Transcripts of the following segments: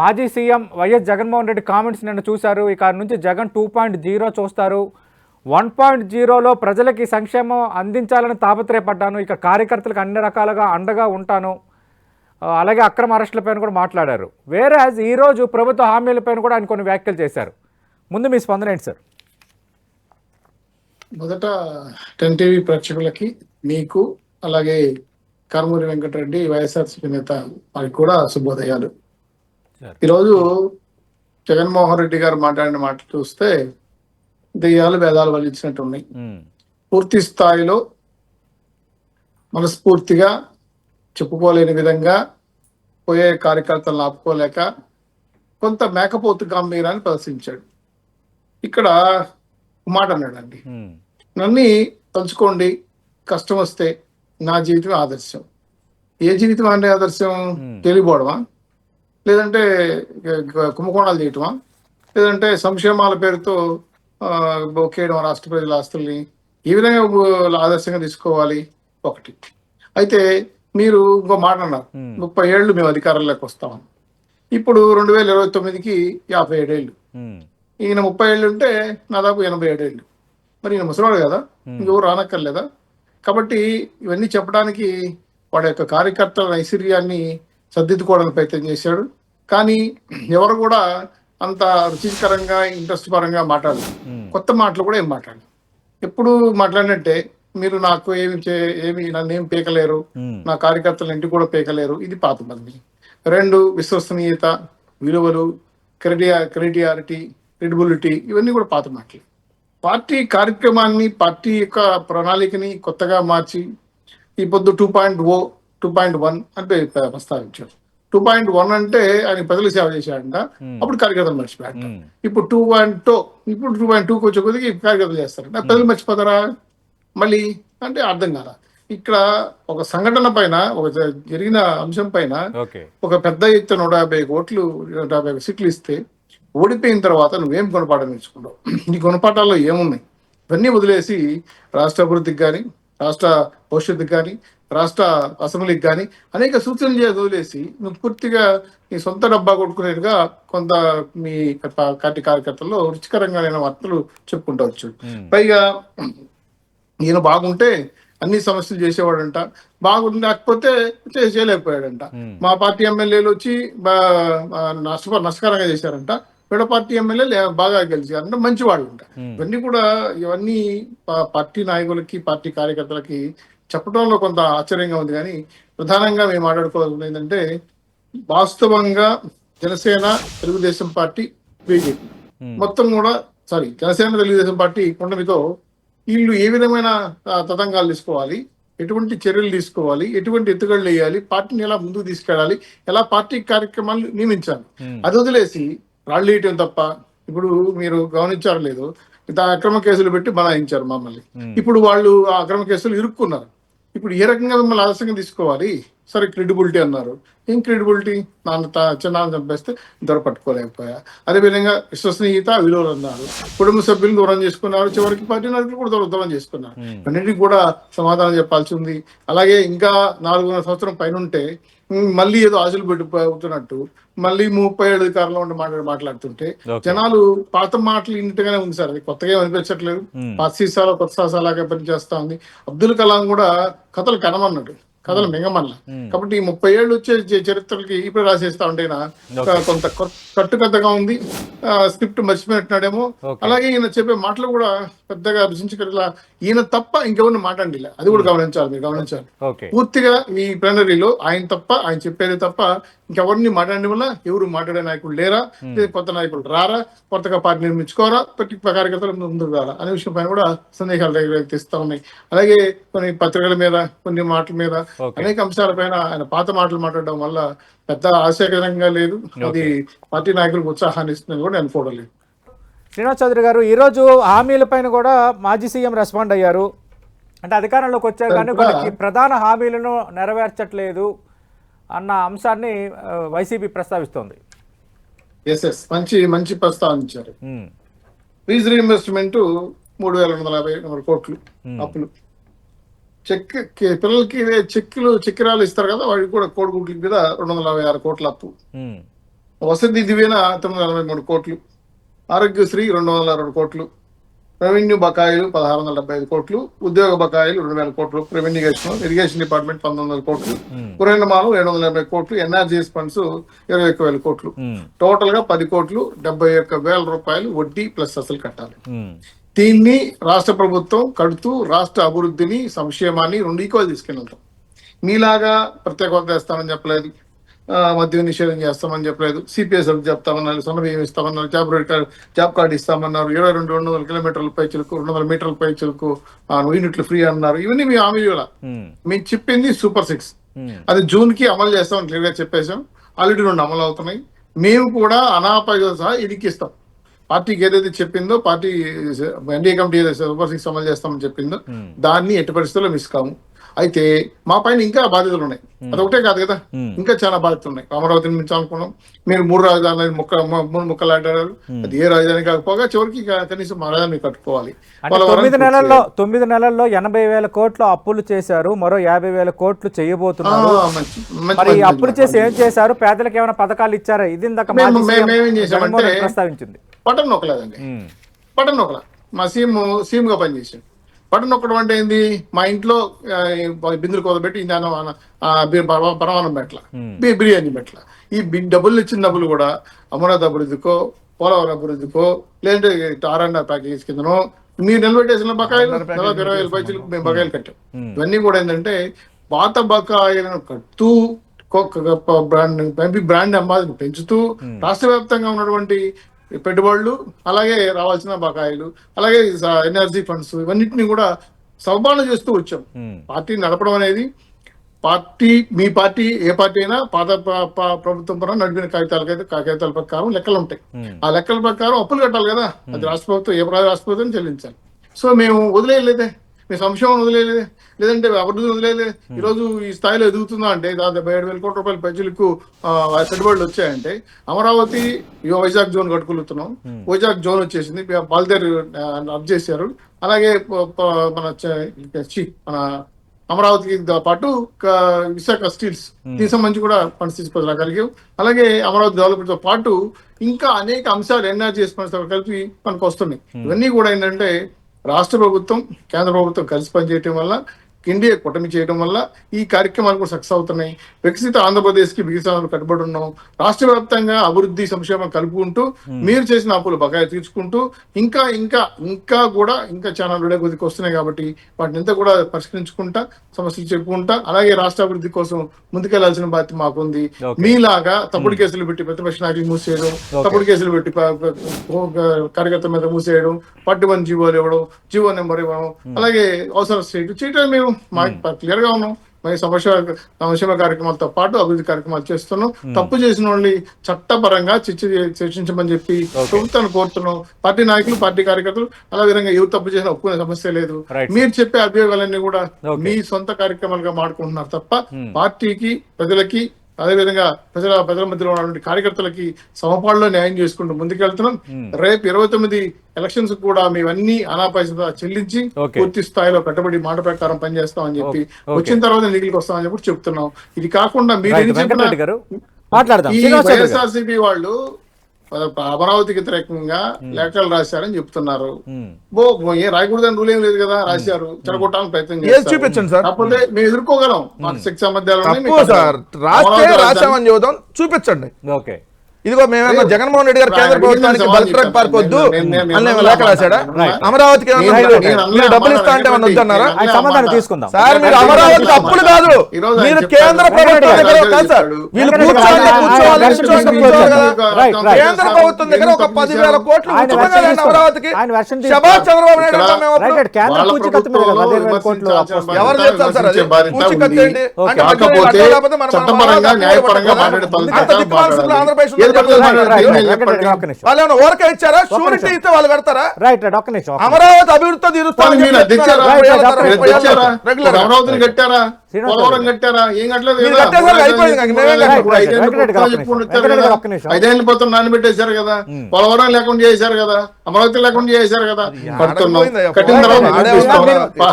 మాజీ CM YS Jaganmohan Reddy comments నిన్న చూశారు. ఇక నుంచి జగన్ టూ పాయింట్ జీరో చూస్తారు. వన్ పాయింట్ జీరోలో ప్రజలకి సంక్షేమం అందించాలని తాపత్రయపడ్డాను. ఇక కార్యకర్తలకు అన్ని రకాలుగా అండగా ఉంటాను. అలాగే అక్రమ అరెస్టులపైన కూడా మాట్లాడారు. వేరే ఈరోజు ప్రభుత్వ హామీలపైన కూడా ఆయన కొన్ని వ్యాఖ్యలు చేశారు. ముందు మీ స్పందన ఏంటి సార్? మొదట టెన్ టీవీ ప్రేక్షకులకి మీకు అలాగే కర్మూరి వెంకటరెడ్డి వైఎస్ఆర్సీపీ నేత వారికి కూడా శుభోదయాలు. ఈరోజు జగన్మోహన్ రెడ్డి గారు మాట్లాడిన మాట చూస్తే దెయ్యాలు వేదాలు వలించినట్టు ఉన్నాయి పూర్తి స్థాయిలో మనస్ఫూర్తిగా చెప్పుకోలేని విధంగా పోయే కార్యకర్తలను ఆపుకోలేక కొంత మేకపోతు గంభీరాన్ని ప్రదర్శించాడు. ఇక్కడ మాట అన్నాడండి. నన్ను తలుచుకోండి కష్టం వస్తే నా జీవితం ఆదర్శం. ఏ జీవితం అంటే ఆదర్శం. తెలియపోవడమా లేదంటే కుంభకోణాలు చేయటమా లేదంటే సంక్షేమాల పేరుతో బొక్కేయడం రాష్ట్ర ప్రజల ఆస్తుల్ని ఏ విధంగా ఆదర్శంగా తీసుకోవాలి? ఒకటి. అయితే మీరు ఇంకో మాట అన్నారు. ముప్పై ఏళ్ళు మేము అధికారంలోకి వస్తామని ఇప్పుడు రెండు వేల ఇరవై తొమ్మిదికి యాభై ఏడేళ్ళు. ఈయన ముప్పై ఏళ్ళు ఉంటే దాదాపు ఎనభై ఏడేళ్ళు. మరి ఈయన ముసలాడు కదా? ఇంకెవరు రానక్కర్లేదా? కాబట్టి ఇవన్నీ చెప్పడానికి వాడి యొక్క కార్యకర్తల నైశ్వర్యాన్ని సర్దిద్దుకోవడానికి ప్రయత్నం చేశాడు. కానీ ఎవరు కూడా అంత రుచికరంగా ఇంట్రెస్ట్ పరంగా మాట్లాడరు ఉమ్, కొత్త మాటలు కూడా ఏం మాట్లాడరు ఎప్పుడు మాట్లాడినట్టే మీరు నాకు ఏమి చే ఏమి నన్ను ఏం పీకలేరు. నా కార్యకర్తలు ఇంటికి కూడా పీకలేరు. ఇది పాత మంది రెండు విశ్వసనీయత విలువలు క్రెడియా క్రెడియారిటీ క్రెడిబిలిటీ ఇవన్నీ కూడా పాత మాటలు. పార్టీ కార్యక్రమాన్ని పార్టీ యొక్క ప్రణాళికని కొత్తగా మార్చి ఈ పొద్దు two point O two point one అంటే ప్రస్తావించారు. టూ పాయింట్ వన్ అంటే ఆయన ప్రజలు సేవ చేశాడంట అప్పుడు కార్యకర్తలు మర్చిపోయాడు ఇప్పుడు టూ పాయింట్ టూ ఇప్పుడు టూ పాయింట్ టూకి వచ్చే కొద్దికి కార్యకర్తలు చేస్తారు నా ప్రజలు మర్చిపోతారా? మళ్ళీ అంటే అర్థం కాల. ఇక్కడ ఒక సంఘటన పైన ఒక జరిగిన అంశం పైన ఒక పెద్ద ఎత్తున నూట యాభై ఓట్లు నూట యాభై సీట్లు ఇస్తే ఓడిపోయిన తర్వాత నువ్వేం గుణపాఠం నేర్చుకుంటావు? నీ గుణపాఠాల్లో ఏమున్నాయి? ఇవన్నీ వదిలేసి రాష్ట్ర అభివృద్ధికి కానీ రాష్ట్ర భవిష్యత్తుకి కానీ రాష్ట్ర అసెంబ్లీకి కానీ అనేక సూచనలు చేసి వదిలేసి నువ్వు పూర్తిగా నీ సొంత డబ్బా కొట్టుకునేట్టుగా కొంత మీ పార్టీ కార్యకర్తల్లో రుచికరంగా వార్తలు చెప్పుకుంటూ వచ్చాడు ఉమ్, పైగా ఈయన బాగుంటే అన్ని సమస్యలు చేసేవాడంట. బాగుండకపోతే చే- చేయలేకపోయాడంట. మా పార్టీ ఎమ్మెల్యేలు వచ్చి నష్ట నష్టకరంగా చేశారంట. వీడ పార్టీ ఎమ్మెల్యేలు బాగా గెలిచారు అంటే మంచి వాళ్ళు అంట ఇవన్నీ కూడా ఇవన్నీ పార్టీ నాయకులకి పార్టీ కార్యకర్తలకి చెప్పడంలో కొంత ఆశ్చర్యంగా ఉంది కానీ ప్రధానంగా మేము మాట్లాడుకోవాల్సింది ఏంటంటే వాస్తవంగా జనసేన తెలుగుదేశం పార్టీ బీజేపీ. ఉమ్, మొత్తం కూడా సారీ జనసేన తెలుగుదేశం పార్టీ కూటమితో వీళ్ళు ఏ విధమైన తతంగాలు తీసుకోవాలి? ఎటువంటి చర్యలు తీసుకోవాలి? ఎటువంటి ఎత్తుగడలు వేయాలి? పార్టీని ఎలా ముందుకు తీసుకెళ్ళాలి? ఎలా పార్టీ కార్యక్రమాలు నియమించాలి? ఉమ్, అది వదిలేసి రాళ్ళు వేయటం తప్ప ఇప్పుడు మీరు గమనించారు లేదు అక్రమ కేసులు పెట్టి బనాయించారు మమ్మల్ని. ఉమ్, ఇప్పుడు వాళ్ళు ఆ అక్రమ కేసులు ఇరుక్కున్నారు. ఇప్పుడు ఏ రకంగా మిమ్మల్ని ఆలస్యంగా తీసుకోవాలి? సరే క్రెడిబిలిటీ అన్నారు. ఏం క్రెడిబిలిటీ నాన్న తా- చిన్నాన్న చంపేస్తే దొర పట్టుకోలేకపోయా. అదేవిధంగా విశ్వసనీయత విలువలు అన్నారు. కుటుంబ సభ్యులు దూరం చేసుకున్నారు. చివరికి పార్టీ నాయకులు కూడా దూరం దూరం చేసుకున్నారు. అన్నిటికీ కూడా సమాధానం చెప్పాల్సి ఉంది. అలాగే ఇంకా నాలుగున్నర సంవత్సరం పైన ఉంటే మళ్ళీ ఏదో ఆశలు పెట్టుకుంటున్నట్టు మళ్ళీ ముప్పై ఏడు అధికారంలో ఉండి మాట్లాడి మాట్లాడుతుంటే. జనాలు పాత మాటలు ఇంటిగానే ఉంది సార్. అది కొత్తగా అనిపించట్లేదు. పాత సీసాలో కొత్త సీసాలాగా పనిచేస్తా ఉంది. అబ్దుల్ కలాం కూడా కథలు కనమన్నాడు. కథలు మింగమల్ల కాబట్టి ఈ ముప్పై ఏళ్ళు వచ్చే చరిత్రలకి ఇప్పుడు రాసేస్తా ఉంటేనా. కొంత కట్టుకథగా ఉంది. ఆ, స్క్రిప్ట్ మర్చిపోయినట్టున్నాడేమో. అలాగే ఈయన చెప్పే మాటలు కూడా పెద్దగా అభిషించగల ఈయన తప్ప ఇంకెవరిని మాట్లాడిలే అది కూడా గమనించాలి మీరు గమనించాలి. పూర్తిగా ఈ ప్లీనరీలో ఆయన తప్ప ఆయన చెప్పేది తప్ప ఇంకెవరిని మాట్లాడడం వల్ల ఎవరు మాట్లాడే నాయకులు లేరా? కొత్త నాయకులు రారా? కొత్తగా పార్టీ నిర్మించుకోరా? ప్రతి కార్యకర్తలు ముందుకు రారా? అనే విషయం పైన కూడా సందేహాలు రేకెత్తిస్తా ఉన్నాయి. అలాగే కొన్ని పత్రికల మీద కొన్ని మాటల మీద. అనేక అంశాలపైన ఆయన పాత మాటలు మాట్లాడడం వల్ల పెద్ద ఆశాకరంగా లేదు. అది పార్టీ నాయకులకు ఉత్సాహాన్ని ఇస్తుందని కూడా నేను అనుకోవడం లేదు. శ్రీనివాస్ చౌదరి గారు ఈరోజు హామీలపైన కూడా మాజీ సీఎం రెస్పాండ్ అయ్యారు. అంటే అధికారంలోకి వచ్చారు కానీ ప్రధాన హామీలను నెరవేర్చట్లేదు అన్న అంశాన్ని వైసీపీ ప్రస్తావిస్తోంది. ఎస్ ఎస్ మంచి మంచి ప్రస్తావించారు ఫీజు రీఇంబర్స్మెంట్ మూడు వేల రెండు వందల యాభై కోట్లు. అప్పులు. చెక్ పిల్లలకి చెక్కులు చక్రాలు ఇస్తారు కదా వాడికి కూడా కోడిగుడ్ల మీద రెండు వందల యాభై ఆరు కోట్ల అప్పు. వసతి దివ్యన తొమ్మిది వందల నలభై మూడు కోట్లు. ఆరోగ్యశ్రీ రెండు వందల అరవై కోట్లు. రెవెన్యూ బకాయిలు పదహారు వందల డెబ్బై ఐదు కోట్లు. ఉద్యోగ బకాయిలు రెండు వేల కోట్లు. రెవెన్యూగేషన్ ఇరిగేషన్ డిపార్ట్మెంట్ పంతొమ్మిది వందల కోట్లు. పురేణమాలు ఏడు వందల యాభై కోట్లు. ఎన్ఆర్జీఎస్ ఫండ్స్ ఇరవై ఒక్క వేల కోట్లు. టోటల్గా పది కోట్లు. డెబ్బై ఒక్క వేల రూపాయలు వడ్డీ ప్లస్ అసలు కట్టాలి. దీన్ని రాష్ట్ర ప్రభుత్వం కడుతూ రాష్ట్ర అభివృద్ధిని సంక్షేమాన్ని రెండు ఈక్వల్ తీసుకెళ్తాం మీలాగా ప్రత్యేక హోదా ఇస్తామని చెప్పలేదు. మద్యం నిషేధం చేస్తామని చెప్పలేదు. సిపిఎస్ చెప్తామన్నారు సొన్న బియ్యం ఇస్తామన్నారు జాబ్ జాబ్ కార్డు ఇస్తామన్నారు ఇరవై రెండు రెండు వందల కిలోమీటర్ల పైచులకు రెండు వందల మీటర్ల పైచులకు యూనిట్లు ఫ్రీ అన్నారు. ఇవన్నీ మీ హామీ ఇవ్వాల? ఉమ్, మేము చెప్పింది సూపర్ సిక్స్. అది జూన్కి అమలు చేస్తామని క్లియర్గా చెప్పేశాం. ఆల్రెడీ రెండు అమలు అవుతున్నాయి. మేము కూడా అనాపగా సహా ఇరికిస్తాం పార్టీకి ఏదైతే చెప్పిందో party NDA committee super six అమలు చేస్తామని చెప్పిందో Hmm. దాన్ని ఎట్టి పరిస్థితుల్లో మిస్ కాము. అయితే మా పైన ఇంకా బాధ్యతలు ఉన్నాయి. అదొకటే కాదు కదా. Hmm. ఇంకా చాలా బాధ్యతలు ఉన్నాయి. అమరావతిని నిర్మించాలనుకున్నాం మీరు మూడు రాజధానులు ముక్క మూడు ముక్కలు ఆడారు. అది ఏ రాజధాని కాకపోగా చివరికి కనీసం మా రాజధాని కట్టుకోవాలి. తొమ్మిది నెలల్లో తొమ్మిది నెలల్లో ఎనభై వేల కోట్లు అప్పులు చేశారు. మరో యాభై వేల కోట్లు చేయబోతున్నారు. మరి అప్పులు చేసి ఏం చేశారు? పేదలకు ఏమైనా పథకాలు ఇచ్చారా? ఇది ఇందాక ప్రస్తావించింది. బటన్ నొక్కలేదండి. బటన్ నొక్కల. మా సీఎం గా పనిచేసాడు బటన్ నొక్కడం అంటే ఏంది? మా ఇంట్లో బిందులు కోదబెట్టి నేను పరమానం Hmm. బిర్యానీ పెట్ల ఈ డబ్బులు ఇచ్చిన డబ్బులు కూడా అమరావతి అభివృద్ధికో పోలవరం అభివృద్ధికో లేదంటే ఆర్ అండ్ ఆర్ ప్యాకేజ్ కిందనో మీరు నిలబెట్టేసిన బకాయిలు దాదాపు ఇరవై వేల పైసలు మేము బకాయిలు కట్టాం. ఇవన్నీ కూడా ఏంటంటే పాత బకాయిలను కడుతూ బ్రాండ్ బ్రాండ్ అంబాసిని పెంచుతూ రాష్ట్ర వ్యాప్తంగా ఉన్నటువంటి పెట్టుబడులు అలాగే రావాల్సిన బకాయిలు అలాగే ఎనర్జీ ఫండ్స్ ఇవన్నిటిని కూడా సవబాలు చేస్తూ వచ్చాం. పార్టీ నడపడం అనేది పార్టీ మీ పార్టీ ఏ పార్టీ అయినా పాత ప్రభుత్వం పరం నడిపిన కాగితాలకైతే కాగితాల ప్రకారం లెక్కలు ఉంటాయి ఆ లెక్కల ప్రకారం అప్పులు కట్టాలి కదా. అది రాష్ట్ర ప్రభుత్వం ఏ రాష్ట్ర ప్రభుత్వం చెల్లించాలి. సో మేము వదిలేయలేదే. మీ సంక్షేమం వదిలేయలేదే లేదంటే అభివృద్ధి వదిలేదే ఈ రోజు ఈ స్థాయిలో ఎదుగుతుందా అంటే దాదాపు ఏడు వేల కోట్ల రూపాయల ప్రజలకు పెట్టుబడులు వచ్చాయంటే అమరావతి వైజాగ్ జోన్ కట్టుకుంటున్నాం వైజాగ్ జోన్ వచ్చేసింది. బాల్దేర్ అప్ చేశారు. అలాగే మన మన అమరావతికి పాటు విశాఖ స్టీల్స్. దీనికి సంబంధించి కూడా ఫండ్స్ తీసుకోగలిగాం అలాగే అమరావతి డెవలప్మెంట్తో పాటు ఇంకా అనేక అంశాలు ఎన్ఆర్జీఎస్ ఫండ్స్ కలిపి మనకు వస్తున్నాయి ఇవన్నీ కూడా ఏంటంటే రాష్ట్ర ప్రభుత్వం కేంద్ర ప్రభుత్వం కలిసి పనిచేయటం వల్ల ఇండియా కూటమి చేయడం వల్ల ఈ కార్యక్రమాలు కూడా సక్సెస్ అవుతున్నాయి. వికసిత ఆంధ్రప్రదేశ్కి వికసిత కట్టుబడి ఉన్నాం రాష్ట్ర వ్యాప్తంగా అభివృద్ధి సంక్షేమం కలుపుకుంటూ మీరు చేసిన అప్పులు బకాయి తీర్చుకుంటూ ఇంకా ఇంకా ఇంకా కూడా ఇంకా చాలా కొద్దికి వస్తున్నాయి కాబట్టి వాటిని అంతా కూడా పరిష్కరించుకుంటా సమస్యలు చెప్పుకుంటా అలాగే రాష్ట్ర అభివృద్ధి కోసం ముందుకెళ్ళాల్సిన బాధ్యత మాకుంది. మీలాగా తప్పుడు కేసులు పెట్టి ప్రతిపక్ష నాయకులు మూసేయడం తప్పుడు కేసులు పెట్టి కార్యకర్తల మీద మూసేయడం పట్టు వన్ జీవోలు ఇవ్వడం జీవో నెంబర్ ఇవ్వడం అలాగే అవసరం చేయడం చేయటం. మేము మాకు క్లియర్గా ఉన్నాం. మరి సమస్య సంక్షేమ కార్యక్రమాలతో పాటు అభివృద్ధి కార్యక్రమాలు చేస్తున్నాం. తప్పు చేసిన వాళ్ళని చట్టపరంగా చర్చ చర్చించమని చెప్పి ప్రభుత్వాన్ని కోరుతున్నాం. పార్టీ నాయకులు పార్టీ కార్యకర్తలు అలా విధంగా ఎవరు తప్పు చేసినా ఒప్పుకునే సమస్య లేదు. మీరు చెప్పే అభియోగాలన్నీ కూడా. మీ సొంత కార్యక్రమాలుగా మాడుకుంటున్నారు తప్ప పార్టీకి ప్రజలకి అదేవిధంగా ప్రజల ప్రజల మధ్యలో ఉన్నటువంటి కార్యకర్తలకి సమపాడులో న్యాయం చేసుకుంటూ ముందుకెళ్తున్నాం రేపు ఇరవై తొమ్మిది ఎలక్షన్స్ కూడా మేమన్నీ అనాపైస చెల్లించి. పూర్తి స్థాయిలో కట్టుబడి మాట ప్రకారం పనిచేస్తామని చెప్పి. వచ్చిన తర్వాత నిధులకు వస్తామని చెప్పి చెప్తున్నాం ఇది కాకుండా మీరు ఎన్ని చెప్పినా. వైఎస్ఆర్సీపీ వాళ్ళు అమరావతికి వ్యతిరేకంగా లేఖలు రాశారని చెప్తున్నారు. బో ఏ రాయకూడదని రూల్ ఏం లేదు కదా? రాశారు. చెడగొట్టాలని ప్రయత్నం చేస్తారు. చూపించండి సార్? కాకపోతే మేము. ఎదుర్కోగలం. మాకు శిక్ష రాశామని చెబుదాం. చూపించండి. ఓకే. ఇదిగో మేమేమో జగన్మోహన్ రెడ్డి గారు కేంద్ర ప్రభుత్వానికి బల్క్ ట్రక్. పార్క్ వద్దు అని నేను లేఖ రాశాడా. అమరావతికి మీరు- డబ్బులు ఇస్తా అంటే ఏమన్నా వద్దన్నారా సమాధానం. తీసుకుందాం. సార్ మీరు అమరావతి అప్పులు. కాదు మీరు. కేంద్ర ప్రభుత్వం దగ్గర కాదు సార్. వీళ్ళు కూర్చోవాలి. కేంద్ర ప్రభుత్వం దగ్గర ఒక పదివేల కోట్లు. అమరావతికి ఆయన వెర్షన్ శభాష్ తీసుకోండి. చంద్రబాబు నాయుడు ఎవరు చేస్తారు సార్ అది? పూచికత్తు. ఏంటి? అంటే న్యాయపరంగా ఆంధ్రప్రదేశ్ వాళ్ళు ఏమైనా ఊరకే ఇచ్చారా? ఒక్క షూరిటీ నిమిషం. ఇస్తే వాళ్ళు కడతారా రైట్ రైట్ ఒక్క నిమిషం ఒక్క నిమిషం. అమరావతి అభివృద్ధితో కట్టారా? పోలవరం. కట్టారా? ఏం కట్టలేదు. ఐదేళ్ళు నానబెట్టేశారు కదా? పోలవరం లేకుండా చేశారు కదా? అమరావతి లేకుండా చేశారు కదా? కడుతున్నాం కట్టిన తర్వాత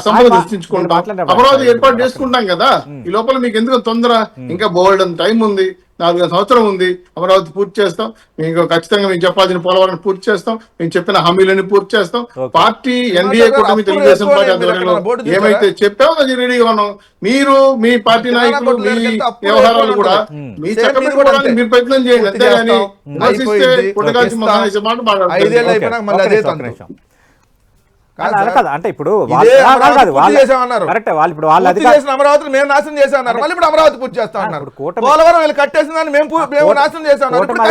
సంపద సృష్టించుకుంటాం. అమరావతి ఏర్పాటు చేసుకుంటాం కదా? ఈ లోపల మీకు ఎందుకు తొందర ఇంకా బోల్డ్ టైం ఉంది. నాలుగు సంవత్సరం ఉంది. అమరావతి పూర్తి చేస్తాం. మీకు ఖచ్చితంగా మేము చెప్పాల్సిన పోలవరం పూర్తి చేస్తాం. మేము చెప్పిన హామీలన్నీ పూర్తి చేస్తాం. పార్టీ ఎన్డీఏ కూటమి తెలుగుదేశం పార్టీ ఆధ్వర్యంలో? ఏమైతే చెప్పామో అది రెడీగా ఉన్నాం. మీరు మీ పార్టీ నాయకులు మీ వ్యవహారాలు కూడా. మీ చక్క మీరు పెట్టుకోవడానికి ప్రయత్నం చేయండి. అంతేగాని మాట మాట్లాడతారు. అలా సార్. కాదు అంటే ఇప్పుడు వాళ్ళు అమరావతి. కరెక్టే ఇప్పుడు వాళ్ళ చేసిన అమరావతిని మేము నాశనం చేశామన్నారు మళ్ళీ ఇప్పుడు అమరావతి పూర్తి చేస్తా ఉన్నారు పోలవరం వీళ్ళు కట్టేసిన దాన్ని మేము నాశనం ఇప్పుడు